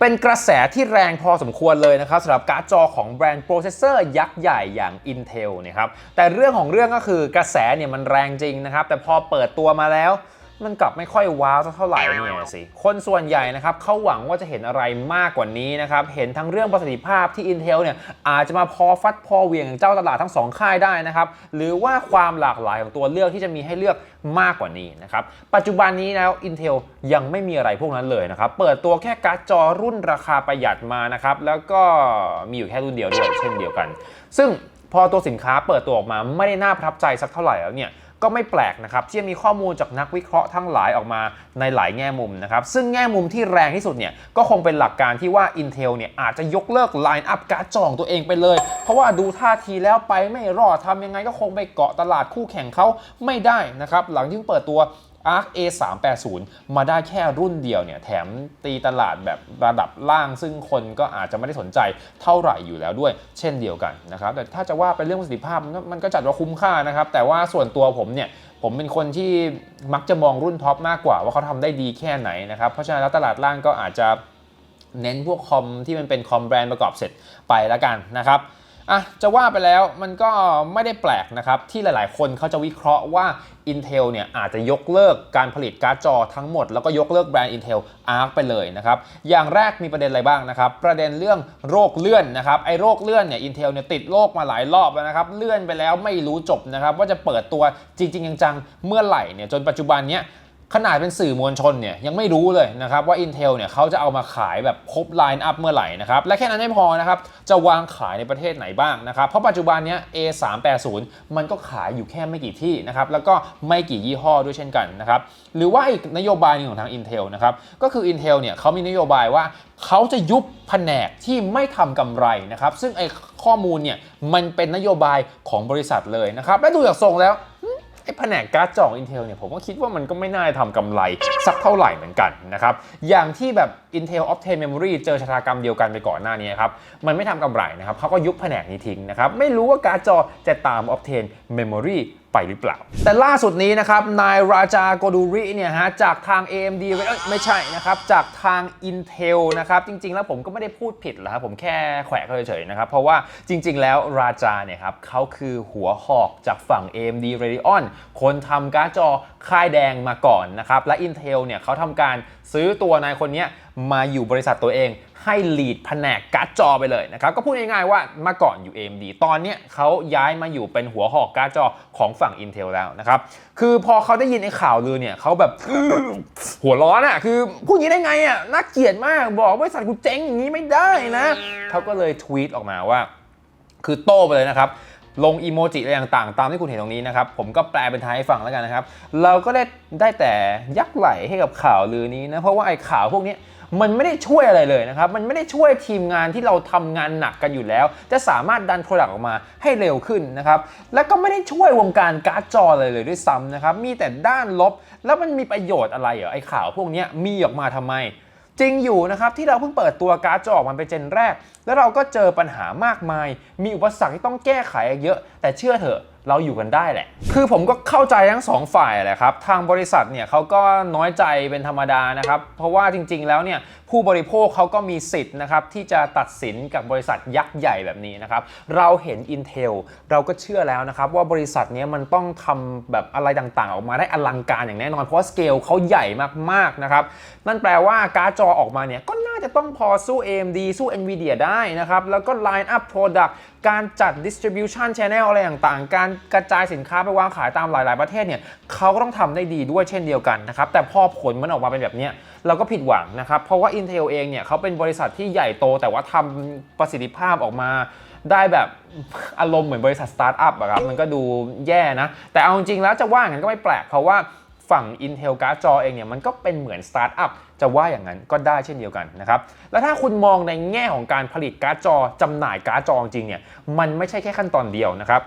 เป็นกระแสที่แรงพอสมควรเลยนะครับสำหรับการ์ดจอของแบรนด์โปรเซสเซอร์ยักษ์ใหญ่อย่าง Intel เนะครับแต่เรื่องของเรื่องก็คือกระแสเนี่ยมันแรงจริงนะครับแต่พอเปิดตัวมาแล้ว มันกลับไม่ค่อยว้าวสักเท่าไหร่เนี่ยสิคนส่วนใหญ่นะครับเขาหวังว่าจะเห็นอะไรมากกว่านี้นะครับ เห็นทั้งเรื่องประสิทธิภาพที่ Intel เนี่ยอาจจะมาพอฟัดพอเวียงอย่างเจ้าตลาดทั้งสองค่ายได้นะครับ หรือว่าความหลากหลายของตัวเลือกที่จะมีให้เลือกมากกว่านี้นะครับ ปัจจุบันนี้แล้ว Intel ยังไม่มีอะไรพวกนั้นเลยนะครับ เปิดตัวแค่การ์ดจอรุ่นราคาประหยัดมานะครับ แล้วก็มีอยู่แค่รุ่นเดียวด้วยเช่นเดียวกัน ซึ่งพอตัวสินค้าเปิดตัวออกมาไม่ได้น่าประทับใจสักเท่าไหร่แล้วเนี่ย ก็ไม่แปลกนะครับที่จะมีข้อมูลจากนักวิเคราะห์ทั้งหลายออกมาในหลายแง่มุมนะครับซึ่งแง่มุมที่แรงที่สุดเนี่ยก็คงเป็นหลักการที่ว่า Intel เนี่ยอาจจะยกเลิกไลน์อัพการ์ดจอของตัวเองไปเลย เพราะว่าดูท่าทีแล้วไปไม่รอดทำยังไงก็คงไปเกาะตลาดคู่แข่งเขาไม่ได้นะครับหลังที่เปิดตัว Arc A380 มาได้แค่รุ่นเดียวเนี่ยแถมตีตลาดแบบระดับล่างซึ่งคนก็อาจจะไม่ได้สนใจเท่าไหร่อยู่แล้วด้วย เช่นเดียวกันนะครับแต่ถ้าจะว่าไปเรื่องประสิทธิภาพมันก็จัดว่าคุ้มค่านะครับแต่ว่าส่วนตัวผมเนี่ยผมเป็นคนที่มักจะมองรุ่นท็อปมากกว่าว่าเขาทำได้ดีแค่ไหนนะครับเพราะฉะนั้นแล้วตลาดล่างก็อาจจะเน้นพวกคอมที่มันเป็นคอมแบรนด์ประกอบเสร็จไปแล้วกันนะครับ อะจะว่าไปแล้วมันก็ไม่ได้แปลกนะครับที่หลายๆ คนเขาจะวิเคราะห์ว่า Intel เนี่ยอาจจะยกเลิกการผลิตการ์ดจอทั้งหมด แล้วก็ยกเลิกแบรนด์ Intel Arc ไปเลยนะครับอย่างแรกมีประเด็นอะไรบ้างนะครับประเด็นเรื่องโรคเลื่อนนะครับไอ้โรคเลื่อนเนี่ย Intel เนี่ยติดโรคมาหลายรอบแล้วนะครับเลื่อนไปแล้วไม่รู้จบนะครับว่าจะเปิดตัวจริง ๆ จังๆเมื่อไหร่เนี่ยจนปัจจุบันเนี้ย ขนาดเป็นสื่อมวลชนเนี่ยยังไม่รู้เลยนะครับว่า Intel เนี่ยเขาจะเอามาขายแบบครบไลน์อัพเมื่อไหร่นะครับและแค่นั้นไม่พอนะครับจะวางขายในประเทศไหนบ้างนะครับเพราะปัจจุบันเนี้ย A380 มันก็ขายอยู่แค่ไม่กี่ที่นะครับแล้วก็ไม่กี่ยี่ห้อด้วยเช่นกันนะครับหรือว่าอีกนโยบายหนึงของทาง Intel นะครับก็คือ Intel เนี่ยเขามีนโยบายว่าเขาจะยุบแผนกที่ไม่ทำกำไรนะครับซึ่งไอ้ข้อมูลเนี่ยมันเป็นนโยบายของบริษัทเลยนะครับและดูจากทรงแล้ว แผนกการ์ดจอของ Intel เนี่ยผมก็คิดว่ามันก็ไม่น่าจะทำกำไรสักเท่าไหร่เหมือนกันนะครับ อย่างที่แบบ Intel Optane Memory เจอชะตากรรมเดียวกันไปก่อนหน้านี้ครับ มันไม่ทำกำไรนะครับเขาก็ยุบแผนกนี้ทิ้งนะครับ ไม่รู้ว่าการ์ดจอจะตาม Optane Memory ไปหรือเปล่า แต่ล่าสุดนี้นะครับ นายราจาโกดูริเนี่ยฮะจากทาง AMD เอ้ยไม่ใช่นะครับ จากทาง Intel นะครับ จริง ๆ แล้วผมก็ไม่ได้พูดผิดหรอกครับ ผมแค่แขวะเขาเฉยๆนะครับ เพราะว่าจริง ๆ แล้วราจาเนี่ยครับเขาคือหัวหอกจากฝั่ง AMD Radeon คนทำการ์ดจอค่ายแดงมาก่อนนะครับ และ Intel เนี่ยเขาทำการ ซื้อตัวนายคนนี้มาอยู่บริษัทตัวเองให้ลีดแผนกการ์ดจอไปเลยนะครับ ก็พูดง่ายๆว่ามาก่อนอยู่ AMD ตอนเนี้ยเขาย้ายมาอยู่เป็นหัวหอกการ์ดจอของฝั่ง Intel แล้วนะครับ คือพอเขาได้ยินไอ้ข่าวลือเนี่ยเขาแบบหัวร้อนอะ คือพูดอย่างนี้ได้ไงอะน่าเกลียดมากบอกบริษัทกูเจ๊งอย่างนี้ไม่ได้นะเขาก็เลยทวีตออกมาว่า คือโต้ไปเลยนะครับ ลงอีโมจิอะไรต่างๆ ตามที่คุณเห็นตรงนี้นะครับ ผมก็แปลเป็นไทยให้ฟังแล้วกันนะครับ เราก็ได้ได้แต่ยักไหลให้กับข่าวลือนี้นะ เพราะว่าไอ้ข่าวพวกนี้มันไม่ได้ช่วยอะไรเลยนะครับ มันไม่ได้ช่วยทีมงานที่เราทำงานหนักกันอยู่แล้ว จะสามารถดันโปรดักต์ออกมาให้เร็วขึ้นนะครับ และก็ไม่ได้ช่วยวงการการ์ดจอเลยเลยด้วยซ้ำนะครับ มีแต่ด้านลบ แล้วมันมีประโยชน์อะไรเหรอไอ้ข่าวพวกนี้มีออกมาทำไม จริงอยู่นะครับที่เราเพิ่งเปิดตัวการ์ดจอออกมาเป็นเจนแรก แล้วเราก็เจอปัญหามากมาย มีอุปสรรคที่ต้องแก้ไขเยอะ แต่เชื่อเถอะ เราอยู่กันได้แหละ คือผมก็เข้าใจทั้งสองฝ่ายแหละครับ ทางบริษัทเนี่ยเขาก็น้อยใจเป็นธรรมดานะครับ เพราะว่าจริง ๆ แล้วเนี่ยผู้บริโภคเขาก็มีสิทธิ์นะครับที่จะตัดสินกับบริษัทยักษ์ใหญ่แบบนี้นะครับ เราเห็น Intel เราก็เชื่อแล้วนะครับว่าบริษัทนี้มันต้องทำแบบอะไรต่างๆ ออกมาได้อลังการอย่างแน่นอน เพราะสเกลเขาใหญ่มากๆนะครับ นั่นแปลว่าการ์ดจอออกมาเนี่ยก็ จะต้องพอสู้ AMD สู้ Nvidia ได้นะครับ แล้วก็ line up product การจัด distribution channel อะไรต่างๆ การกระจายสินค้าไปวางขายตามหลาย ๆ ประเทศเนี่ยเขาก็ต้องทำได้ดีด้วยเช่นเดียวกันนะครับ แต่พอผลมันออกมาเป็นแบบนี้เราก็ผิดหวังนะครับ เพราะว่า Intel เองเนี่ยเขาเป็นบริษัทที่ใหญ่โต แต่ว่าทำประสิทธิภาพออกมาได้แบบอารมณ์เหมือนบริษัทสตาร์ทอัพอะครับ มันก็ดูแย่นะ แต่เอาจริงๆแล้วจะว่างั้นก็ไม่แปลกเพราะว่า ฝั่ง Intel การ์ดจอเองเนี่ยมันก็เป็นเหมือนสตาร์ทอัพจะว่าอย่างนั้นก็ได้เช่นเดียวกันนะครับแล้วถ้าคุณมองในแง่ของการผลิตการ์ดจอจำหน่ายการ์ดจอจริงเนี่ยมันไม่ใช่แค่ขั้นตอนเดียวนะครับ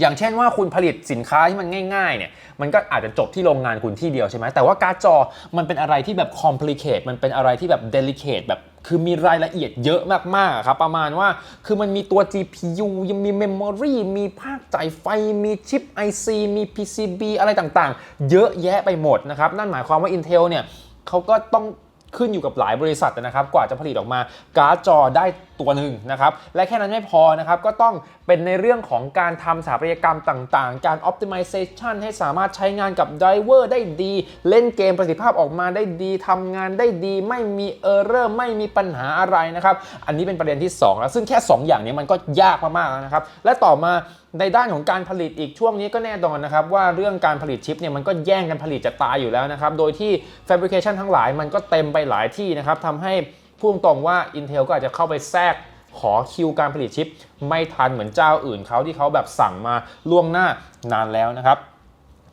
อย่างเช่นว่าคุณผลิตสินค้าที่มันง่ายๆเนี่ยมันก็อาจจะจบที่โรงงานคุณที่เดียวใช่ไหมแต่ว่าการ์ดจอมันเป็นอะไรที่แบบ complicate มันเป็นอะไรที่แบบ delicate แบบคือมีรายละเอียดเยอะมากๆครับประมาณว่าคือมันมีตัว GPU ยังมี memory มีภาคจ่ายไฟมีชิป IC มี PCB อะไรต่างๆ เยอะแยะไปหมดนะครับ นั่นหมายความว่า Intel เนี่ยเขาก็ต้องขึ้นอยู่กับหลายบริษัทนะครับ กว่าจะผลิตออกมาการ์ดจอได้ตัวหนึ่งนะครับ และแค่นั้นไม่พอนะครับ ก็ต้องเป็นในเรื่องของการทำสถาปัตยกรรมต่างๆ การ optimization ให้สามารถใช้งานกับไดเวอร์ได้ดี เล่นเกมประสิทธิภาพออกมาได้ดีทำงานได้ดี ไม่มีเออร์เรอร์ไม่มีปัญหาอะไรนะครับ อันนี้เป็นประเด็นที่ 2 แล้ว ซึ่งแค่ 2 อย่างนี้มันก็ยากมากๆแล้วนะครับ และต่อมาในด้านของการผลิตอีกช่วงนี้ก็แน่นอนนะครับ ว่าเรื่องการผลิตชิปเนี่ยมันก็แย่งกันผลิตจะตายอยู่แล้วนะครับ โดยที่ fabrication ทั้งหลายมันก็เต็มไปหลายที่นะครับทำให้ พูดตรงว่า Intel ก็อาจจะเข้าไปแทรกขอคิวการผลิตชิป ไม่ทันเหมือนเจ้าอื่นเขาที่เขาแบบสั่งมาล่วงหน้านานแล้วนะครับ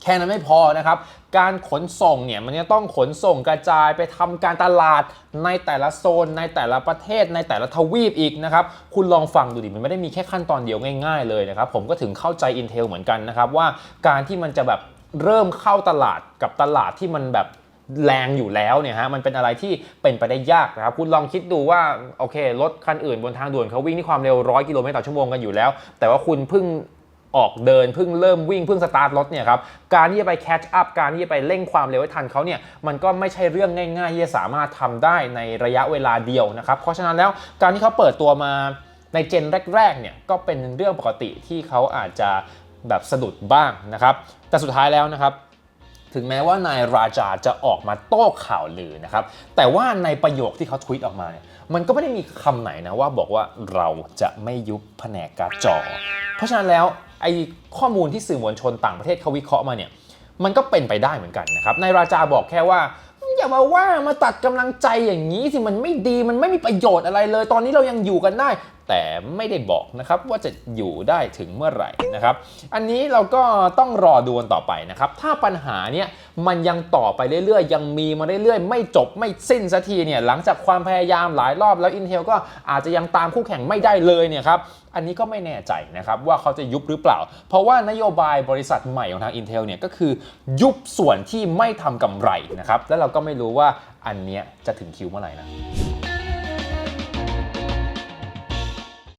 แค่นั้นไม่พอนะครับ การขนส่งเนี่ยมันจะต้องขนส่งกระจายไปทำการตลาดในแต่ละโซน ในแต่ละประเทศในแต่ละทวีปอีกนะครับ คุณลองฟังดูดิมันไม่ได้มีแค่ขั้นตอนเดียวง่ายๆเลยนะครับ ผมก็ถึงเข้าใจ Intel เหมือนกันนะครับ ว่าการที่มันจะแบบเริ่มเข้าตลาดกับตลาดที่มันแบบ แรงอยู่แล้วเนี่ยฮะมันเป็นอะไรที่เป็นไปได้ยากนะครับคุณลองคิดดูว่าโอเครถคันอื่นบนทางด่วนเขาวิ่งที่ความเร็วร้อยกิโลเมตรต่อชั่วโมงกันอยู่แล้ว แต่ว่าคุณเพิ่งออกเดินเพิ่งเริ่มวิ่งเพิ่งสตาร์ทรถเนี่ยครับการที่จะไปแคชอัพการที่จะไปเร่งความเร็วให้ทันเขาเนี่ยมันก็ไม่ใช่เรื่องง่ายๆที่จะสามารถทำได้ในระยะเวลาเดียวนะครับเพราะฉะนั้นแล้วการที่เขาเปิดตัวมาในเจนแรกๆเนี่ยก็เป็นเรื่องปกติที่เขาอาจจะแบบสะดุดบ้างนะครับแต่สุดท้ายแล้วนะครับ ถึงแม้ว่านายราจาจะออกมาโต้ข่าวลือนะครับ แต่ว่าในประโยคที่เขาทวีตออกมาเนี่ยมันก็ไม่ได้มีคำไหนนะว่าบอกว่าเราจะไม่ยุบแผนกการจอ เพราะฉะนั้นแล้วไอ้ข้อมูลที่สื่อมวลชนต่างประเทศเขาวิเคราะห์มาเนี่ยมันก็เป็นไปได้เหมือนกันนะครับนายราจาบอกแค่ว่าอย่ามาว่ามาตัดกำลังใจอย่างนี้สิมันไม่ดีมันไม่มีประโยชน์อะไรเลย ตอนนี้เรายังอยู่กันได้ แต่ไม่ได้บอกนะครับว่าจะอยู่ได้ถึงเมื่อไหร่นะครับ อันนี้เราก็ต้องรอดูกันต่อไปนะครับ ถ้าปัญหาเนี้ยมันยังต่อไปเรื่อยๆ ยังมีมาเรื่อยๆ ไม่จบไม่สิ้นสักทีเนี่ยหลังจากความพยายามหลายรอบแล้ว Intel ก็อาจจะยังตามคู่แข่งไม่ได้เลยเนี่ยครับอันนี้ก็ไม่แน่ใจนะครับว่าเขาจะยุบหรือเปล่า เพราะว่านโยบายบริษัทใหม่ของทาง Intel เนี่ยก็คือยุบส่วนที่ไม่ทำกำไรนะครับ แล้วเราก็ไม่รู้ว่าอันเนี้ยจะถึงคิวเมื่อไหร่นะ